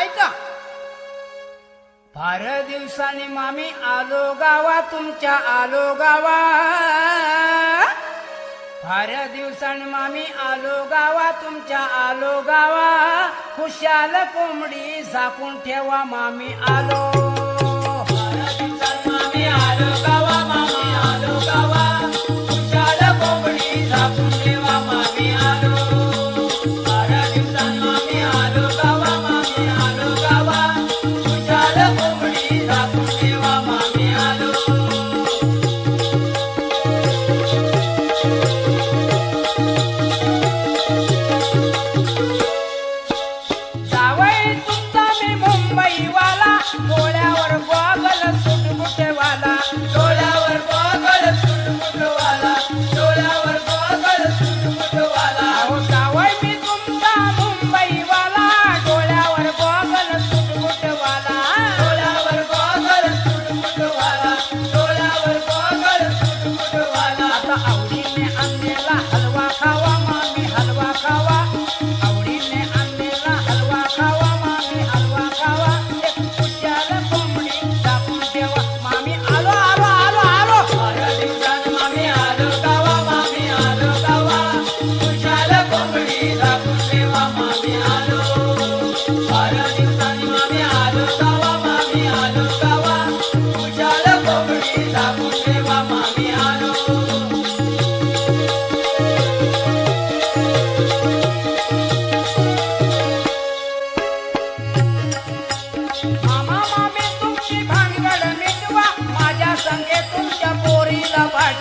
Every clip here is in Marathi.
ऐका. फार दिवसानी मामी आलो गावा तुमच्या आलो गावा. फार दिवसानी मामी आलो गावा तुमच्या आलो गावा. खुशाल कोंबडी झाकून ठेवा मामी आलो. मामी आलो गावा मामी आलो गावा. खुशाल कोंबडी झाकून ठेवा मामी आलो.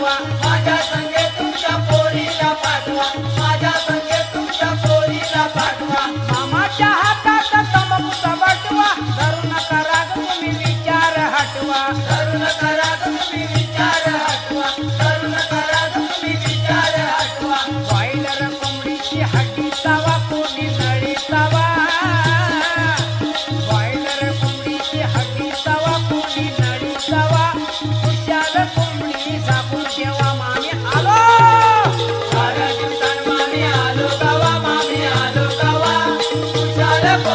पाठवा. माझ्या संगे तुमच्या पोरीला पाठवा. माझ्या संगे